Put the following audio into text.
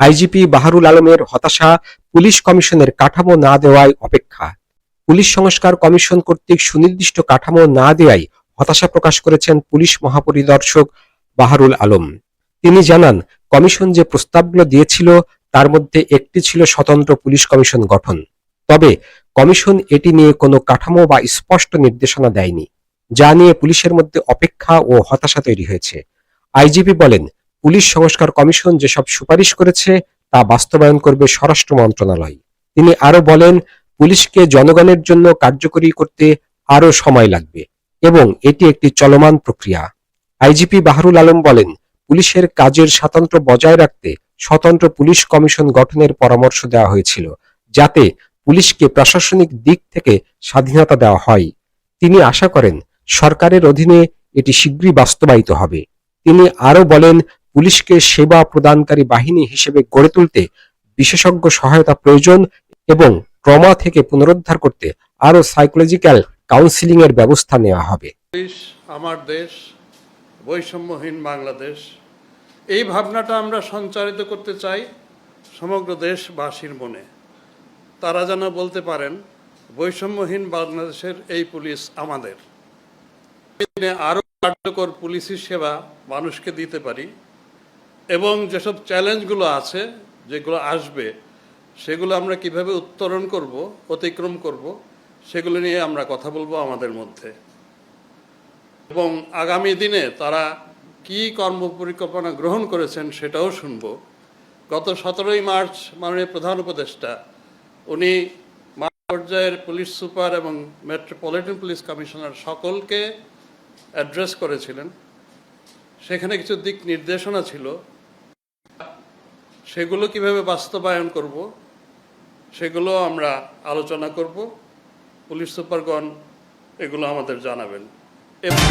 IGP Baharul আলমের হতাশা police কমিশনের কাঠামো না দেওয়ায় অপেক্ষা। পুলিশ সংস্কার কমিশন কর্তৃক সুনির্দিষ্ট কাঠামো না দেওয়ায় হতাশা প্রকাশ করেছেন পুলিশ মহাপরিদর্শক বাহারুল আলম। তিনি জানান, কমিশন যে প্রস্তাবগুলো দিয়েছিল, তার মধ্যে একটি ছিল স্বতন্ত্র পুলিশ কমিশন গঠন। তবে কমিশন এটি নিয়ে কোনো কাঠামো বা স্পষ্ট নির্দেশনা দেয়নি, যা নিয়ে পুলিশের মধ্যে অপেক্ষা ও হতাশা তৈরি হয়েছে। আইজিপি বলেন পুলিশ সংস্কার কমিশন যেসব সুপারিশ করেছে তা বাস্তবায়ন করবে স্বরাষ্ট্র মন্ত্রণালয়। তিনি আরও বলেন, পুলিশকে জনগণের জন্য কার্যকরী করতে আরও সময় লাগবে এবং এটি একটি চলমান প্রক্রিয়া। আইজিপি বাহারুল আলম বলেন, পুলিশের কাজের স্বাতন্ত্র্য বজায় রাখতে স্বতন্ত্র পুলিশ কমিশন গঠনের পরামর্শ দেওয়া হয়েছিল, যাতে পুলিশকে প্রশাসনিক দিক থেকে স্বাধীনতা দেওয়া হয়। তিনি আশা করেন, সরকারের অধীনে এটি শীঘ্রই বাস্তবায়িত হবে। তিনি আরও বলেন পুলিশকে সেবা প্রদানকারী বাহিনী হিসেবে গড়ে তুলতে বিশেষজ্ঞ সহায়তা প্রয়োজন এবং ট্রমা থেকে পুনরুদ্ধার করতে আরও সাইকোলজিক্যাল কাউন্সিলিং এর ব্যবস্থা নেওয়া হবে। আমার দেশ, বৈষম্যহীন বাংলাদেশ, এই ভাবনাটা আমরা সঞ্চারিত করতে চাই সমগ্র দেশবাসীর মনে। তারা যেন বলতে পারেন, বৈষম্যহীন বাংলাদেশের এই পুলিশ আমাদের। আরও কার্যকর পুলিশি সেবা মানুষকে দিতে পারি। এবং যেসব চ্যালেঞ্জগুলো আছে, যেগুলো আসবে, সেগুলো আমরা কীভাবে উত্তরণ করব, অতিক্রম করব, সেগুলো নিয়ে আমরা কথা বলব আমাদের মধ্যে। এবং আগামী দিনে তারা কি কর্ম পরিকল্পনা গ্রহণ করেছেন সেটাও শুনব। গত সতেরোই মার্চ মাননীয় প্রধান উপদেষ্টা, উনি পর্যায়ের পুলিশ সুপার এবং মেট্রোপলিটন পুলিশ কমিশনার সকলকে অ্যাড্রেস করেছিলেন। সেখানে কিছু দিক নির্দেশনা ছিল। সেগুলো কীভাবে বাস্তবায়ন করব সেগুলো আমরা আলোচনা করব। পুলিশ সুপারগণ এগুলো আমাদের জানাবেন। এবং